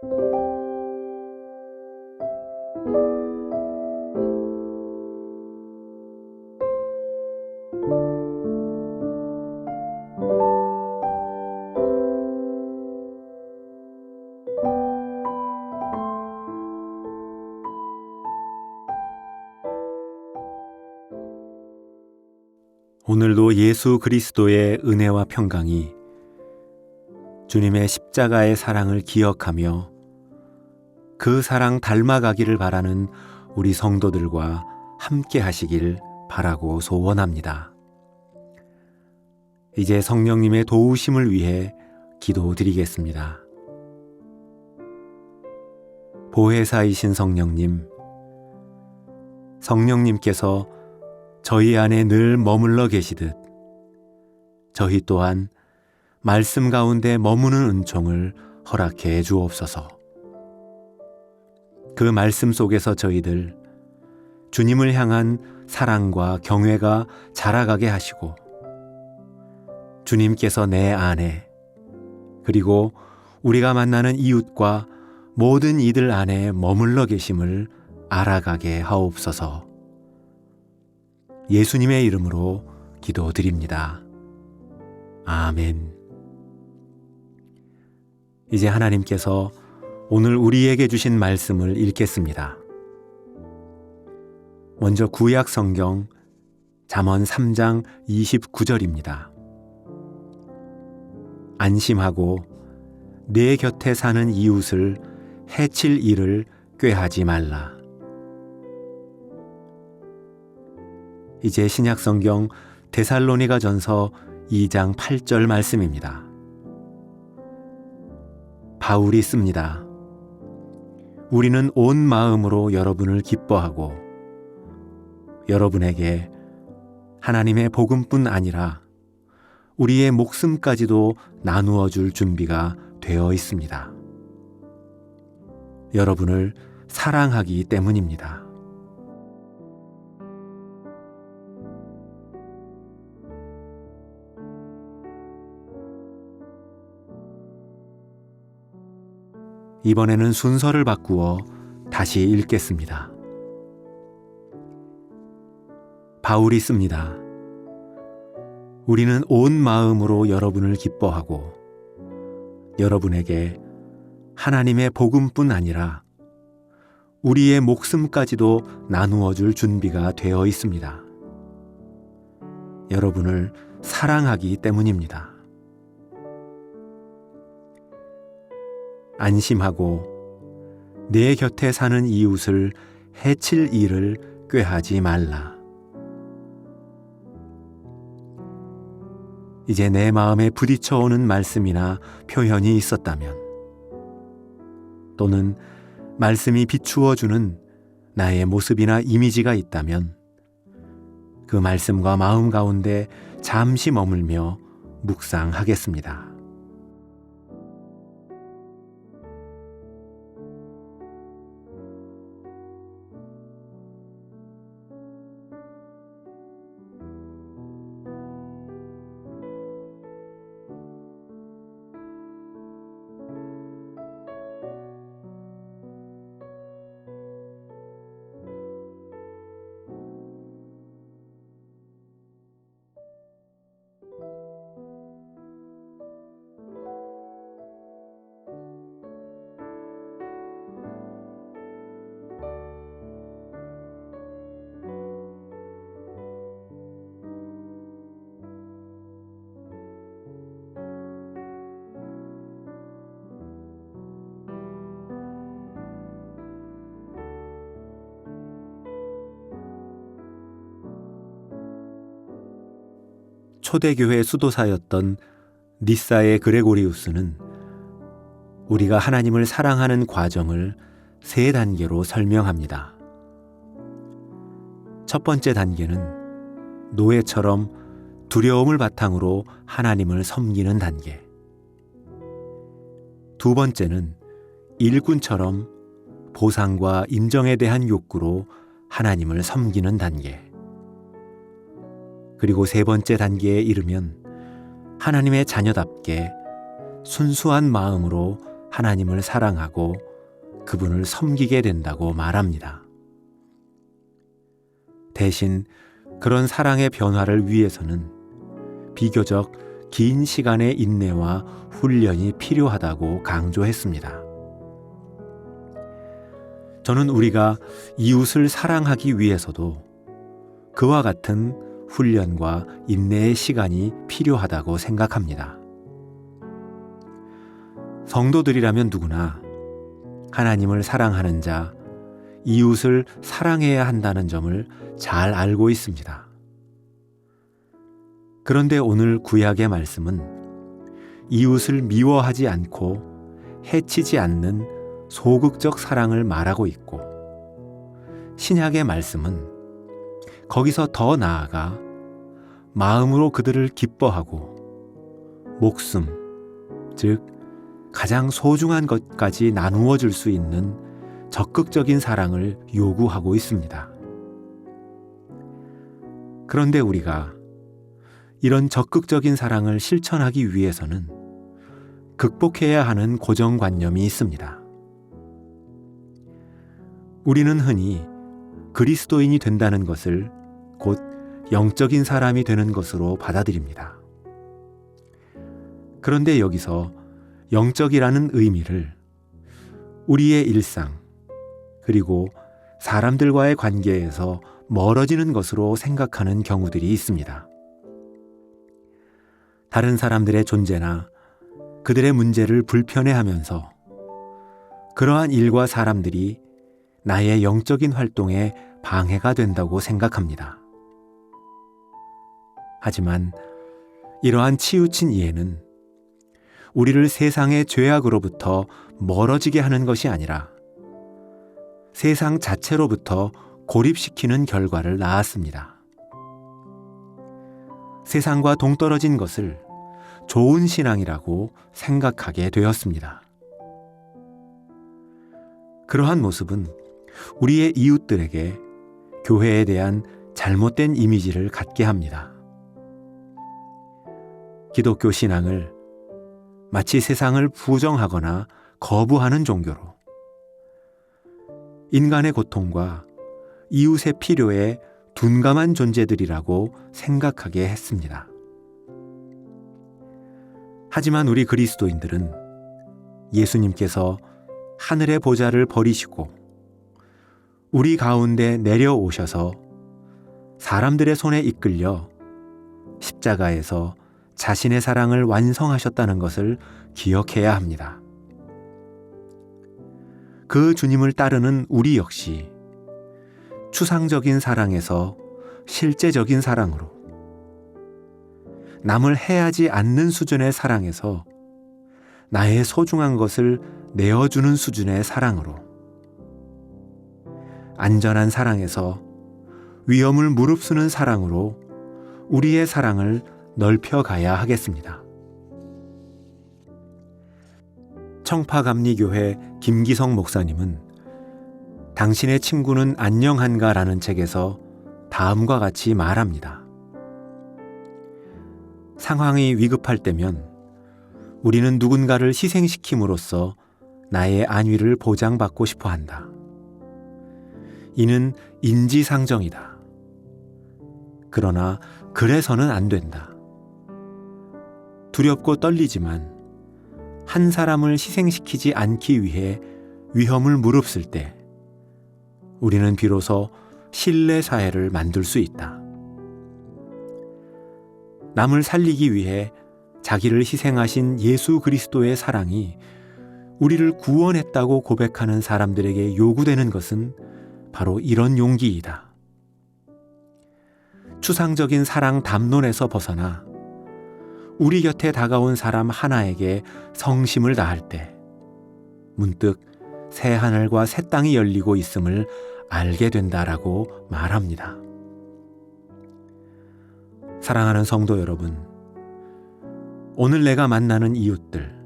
오늘도 예수 그리스도의 은혜와 평강이 주님의 십자가의 사랑을 기억하며 그 사랑 닮아가기를 바라는 우리 성도들과 함께 하시길 바라고 소원합니다. 이제 성령님의 도우심을 위해 기도드리겠습니다. 보혜사이신 성령님, 성령님께서 저희 안에 늘 머물러 계시듯 저희 또한 말씀 가운데 머무는 은총을 허락해 주옵소서. 그 말씀 속에서 저희들 주님을 향한 사랑과 경외가 자라가게 하시고 주님께서 내 안에 그리고 우리가 만나는 이웃과 모든 이들 안에 머물러 계심을 알아가게 하옵소서. 예수님의 이름으로 기도드립니다. 아멘. 이제 하나님께서 오늘 우리에게 주신 말씀을 읽겠습니다. 먼저 구약 성경 잠언 3장 29절입니다. 안심하고 내 곁에 사는 이웃을 해칠 일을 꾀하지 말라. 이제 신약 성경 데살로니가 전서 2장 8절 말씀입니다. 바울이 씁니다. 우리는 온 마음으로 여러분을 기뻐하고 여러분에게 하나님의 복음뿐 아니라 우리의 목숨까지도 나누어 줄 준비가 되어 있습니다. 여러분을 사랑하기 때문입니다. 이번에는 순서를 바꾸어 다시 읽겠습니다. 바울이 씁니다. 우리는 온 마음으로 여러분을 기뻐하고 여러분에게 하나님의 복음뿐 아니라 우리의 목숨까지도 나누어 줄 준비가 되어 있습니다. 여러분을 사랑하기 때문입니다. 안심하고 내 곁에 사는 이웃을 해칠 일을 꾀하지 말라. 이제 내 마음에 부딪혀오는 말씀이나 표현이 있었다면, 또는 말씀이 비추어 주는 나의 모습이나 이미지가 있다면, 그 말씀과 마음 가운데 잠시 머물며 묵상하겠습니다. 초대교회 수도사였던 니사의 그레고리우스는 우리가 하나님을 사랑하는 과정을 세 단계로 설명합니다. 첫 번째 단계는 노예처럼 두려움을 바탕으로 하나님을 섬기는 단계. 두 번째는 일꾼처럼 보상과 인정에 대한 욕구로 하나님을 섬기는 단계. 그리고 세 번째 단계에 이르면 하나님의 자녀답게 순수한 마음으로 하나님을 사랑하고 그분을 섬기게 된다고 말합니다. 대신 그런 사랑의 변화를 위해서는 비교적 긴 시간의 인내와 훈련이 필요하다고 강조했습니다. 저는 우리가 이웃을 사랑하기 위해서도 그와 같은 훈련과 인내의 시간이 필요하다고 생각합니다. 성도들이라면 누구나 하나님을 사랑하는 자, 이웃을 사랑해야 한다는 점을 잘 알고 있습니다. 그런데 오늘 구약의 말씀은 이웃을 미워하지 않고 해치지 않는 소극적 사랑을 말하고 있고 신약의 말씀은 거기서 더 나아가 마음으로 그들을 기뻐하고 목숨, 즉 가장 소중한 것까지 나누어 줄 수 있는 적극적인 사랑을 요구하고 있습니다. 그런데 우리가 이런 적극적인 사랑을 실천하기 위해서는 극복해야 하는 고정관념이 있습니다. 우리는 흔히 그리스도인이 된다는 것을 곧 영적인 사람이 되는 것으로 받아들입니다. 그런데 여기서 영적이라는 의미를 우리의 일상, 그리고 사람들과의 관계에서 멀어지는 것으로 생각하는 경우들이 있습니다. 다른 사람들의 존재나 그들의 문제를 불편해 하면서 그러한 일과 사람들이 나의 영적인 활동에 방해가 된다고 생각합니다. 하지만 이러한 치우친 이해는 우리를 세상의 죄악으로부터 멀어지게 하는 것이 아니라 세상 자체로부터 고립시키는 결과를 낳았습니다. 세상과 동떨어진 것을 좋은 신앙이라고 생각하게 되었습니다. 그러한 모습은 우리의 이웃들에게 교회에 대한 잘못된 이미지를 갖게 합니다. 기독교 신앙을 마치 세상을 부정하거나 거부하는 종교로 인간의 고통과 이웃의 필요에 둔감한 존재들이라고 생각하게 했습니다. 하지만 우리 그리스도인들은 예수님께서 하늘의 보좌를 버리시고 우리 가운데 내려오셔서 사람들의 손에 이끌려 십자가에서 자신의 사랑을 완성하셨다는 것을 기억해야 합니다. 그 주님을 따르는 우리 역시 추상적인 사랑에서 실제적인 사랑으로 남을 해하지 않는 수준의 사랑에서 나의 소중한 것을 내어주는 수준의 사랑으로 안전한 사랑에서 위험을 무릅쓰는 사랑으로 우리의 사랑을 넓혀가야 하겠습니다. 청파감리교회 김기성 목사님은 당신의 친구는 안녕한가 라는 책에서 다음과 같이 말합니다. 상황이 위급할 때면 우리는 누군가를 희생시킴으로써 나의 안위를 보장받고 싶어 한다. 이는 인지상정이다. 그러나 그래서는 안 된다. 두렵고 떨리지만 한 사람을 희생시키지 않기 위해 위험을 무릅쓸 때 우리는 비로소 신뢰 사회를 만들 수 있다. 남을 살리기 위해 자기를 희생하신 예수 그리스도의 사랑이 우리를 구원했다고 고백하는 사람들에게 요구되는 것은 바로 이런 용기이다. 추상적인 사랑 담론에서 벗어나 우리 곁에 다가온 사람 하나에게 성심을 다할 때 문득 새 하늘과 새 땅이 열리고 있음을 알게 된다라고 말합니다. 사랑하는 성도 여러분, 오늘 내가 만나는 이웃들,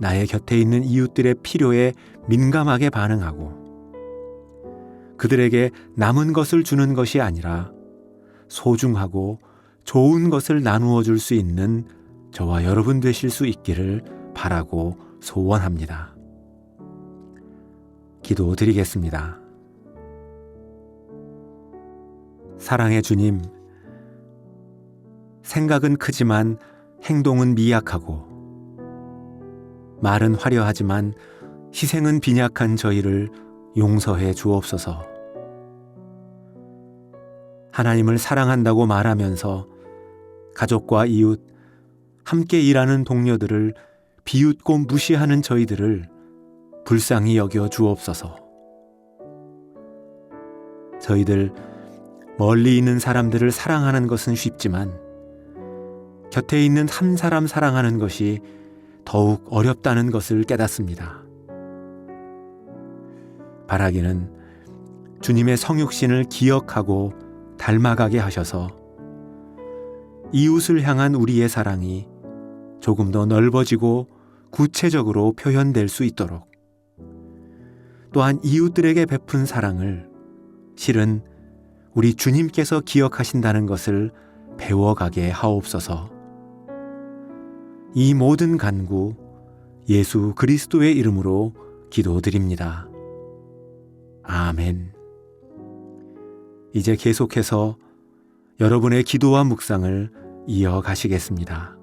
나의 곁에 있는 이웃들의 필요에 민감하게 반응하고 그들에게 남은 것을 주는 것이 아니라 소중하고 좋은 것을 나누어 줄 수 있는 저와 여러분 되실 수 있기를 바라고 소원합니다. 기도 드리겠습니다. 사랑의 주님, 생각은 크지만 행동은 미약하고, 말은 화려하지만 희생은 빈약한 저희를 용서해 주옵소서. 하나님을 사랑한다고 말하면서 가족과 이웃, 함께 일하는 동료들을 비웃고 무시하는 저희들을 불쌍히 여겨 주옵소서. 저희들 멀리 있는 사람들을 사랑하는 것은 쉽지만 곁에 있는 한 사람 사랑하는 것이 더욱 어렵다는 것을 깨닫습니다. 바라기는 주님의 성육신을 기억하고 닮아가게 하셔서 이웃을 향한 우리의 사랑이 조금 더 넓어지고 구체적으로 표현될 수 있도록 또한 이웃들에게 베푼 사랑을 실은 우리 주님께서 기억하신다는 것을 배워가게 하옵소서. 이 모든 간구 예수 그리스도의 이름으로 기도드립니다. 아멘. 이제 계속해서 여러분의 기도와 묵상을 이어가시겠습니다.